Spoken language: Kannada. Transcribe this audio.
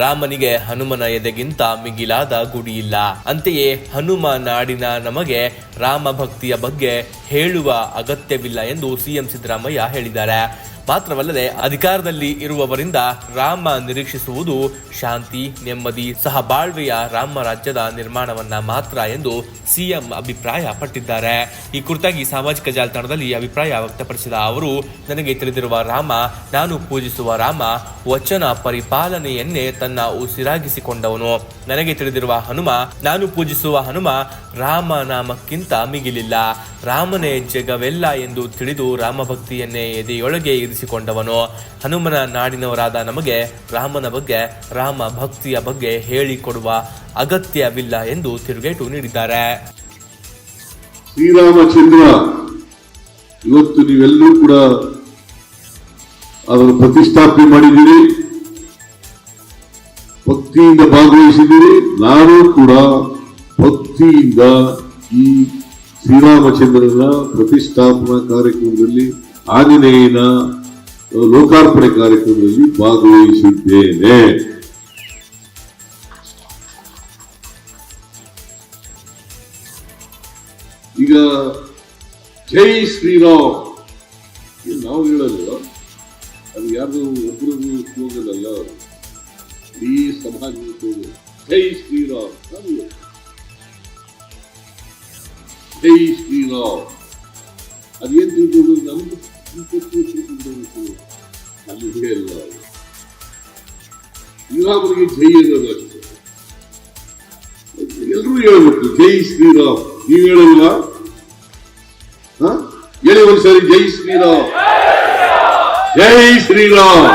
ರಾಮನಿಗೆ ಹನುಮನ ಎದೆಗಿಂತ ಮಿಗಿಲಾದ ಗುಡಿಯಿಲ್ಲ. ಅಂತೆಯೇ ಹನುಮ ನಾಡಿನ ನಮಗೆ ರಾಮ ಭಕ್ತಿಯ ಬಗ್ಗೆ ಹೇಳುವ ಅಗತ್ಯವಿಲ್ಲ ಎಂದು ಸಿಎಂ ಸಿದ್ದರಾಮಯ್ಯ ಹೇಳಿದ್ದಾರೆ. ಮಾತ್ರವಲ್ಲದೆ ಅಧಿಕಾರದಲ್ಲಿ ಇರುವವರಿಂದ ರಾಮ ನಿರೀಕ್ಷಿಸುವುದು ಶಾಂತಿ, ನೆಮ್ಮದಿ ಸಹ ಬಾಳ್ವೆಯ ರಾಮ ರಾಜ್ಯದ ನಿರ್ಮಾಣವನ್ನ ಮಾತ್ರ ಎಂದು ಸಿಎಂ ಅಭಿಪ್ರಾಯ ಪಟ್ಟಿದ್ದಾರೆ. ಈ ಕುರಿತಾಗಿ ಸಾಮಾಜಿಕ ಜಾಲತಾಣದಲ್ಲಿ ಅಭಿಪ್ರಾಯ ವ್ಯಕ್ತಪಡಿಸಿದ ಅವರು, ನನಗೆ ತಿಳಿದಿರುವ ರಾಮ, ನಾನು ಪೂಜಿಸುವ ರಾಮ ವಚನ ಪರಿಪಾಲನೆಯನ್ನೇ ತನ್ನ ಉಸಿರಾಗಿಸಿಕೊಂಡವನು. ನನಗೆ ತಿಳಿದಿರುವ ಹನುಮ, ನಾನು ಪೂಜಿಸುವ ಹನುಮ ರಾಮ ನಾಮಕ್ಕಿಂತ ಮಿಗಿಲಿಲ್ಲ. ರಾಮನೇ ಜಗವೆಲ್ಲ ಎಂದು ತಿಳಿದು ರಾಮಭಕ್ತಿಯನ್ನೇ ಎದೆಯೊಳಗೆ ಇರಿಸಿಕೊಂಡವನು. ಹನುಮನ ನಾಡಿನವರಾದ ನಮಗೆ ರಾಮನ ಬಗ್ಗೆ, ರಾಮ ಭಕ್ತಿಯ ಬಗ್ಗೆ ಹೇಳಿಕೊಡುವ ಅಗತ್ಯವಿಲ್ಲ ಎಂದು ತಿರುಗೇಟು ನೀಡಿದ್ದಾರೆ. ಶ್ರೀರಾಮಚಂದ್ರ, ಇವತ್ತು ನೀವೆಲ್ಲರೂ ಕೂಡ ಅದನ್ನು ಪ್ರತಿಷ್ಠಾಪನೆ ಮಾಡಿದ್ದೀರಿ. ಭಕ್ತಿಯಿಂದ ಭಾಗವಹಿಸಿದ್ದೀರಿ. ನಾನು ಕೂಡ ಭಕ್ತಿಯಿಂದ ಈ ಶ್ರೀರಾಮಚಂದ್ರನ ಪ್ರತಿಷ್ಠಾಪನಾ ಕಾರ್ಯಕ್ರಮದಲ್ಲಿ ಆಂಜನೇಯನ ಲೋಕಾರ್ಪಣೆ ಕಾರ್ಯಕ್ರಮದಲ್ಲಿ ಭಾಗವಹಿಸಿದ್ದೇನೆ. ಈಗ ಜೈ ಶ್ರೀರಾಮ್. ನಾವು ಹೇಳೋದು, ಅದು ಯಾರು ಒಬ್ಬರದು ಸ್ಲೋಗನ್ ಅಲ್ಲ ಇಡೀ ಸಮಾಜದ ಜೈ ಶ್ರೀರಾಮ್. ನಾವು ಹೇಳೋದು. ಜೈ ಶ್ರೀರಾಮ್ ಅದೇನ್ ತಿಳ್ಕೊಂಡು ನಮ್ದು ನಮಗೆ ಅಲ್ಲ ಶ್ರೀರಾಮನಿಗೆ ಜೈ ಅನ್ನೋದು ಅಷ್ಟೇ ಎಲ್ಲರೂ ಹೇಳ್ಬೇಕು ಜೈ ಶ್ರೀರಾಮ್ ನೀವು ಹೇಳಲ್ಲ ಹ? ಹೇಳಿ ಒಂದ್ಸರಿ ಜೈ ಶ್ರೀರಾಮ್ ಜೈ ಶ್ರೀರಾಮ್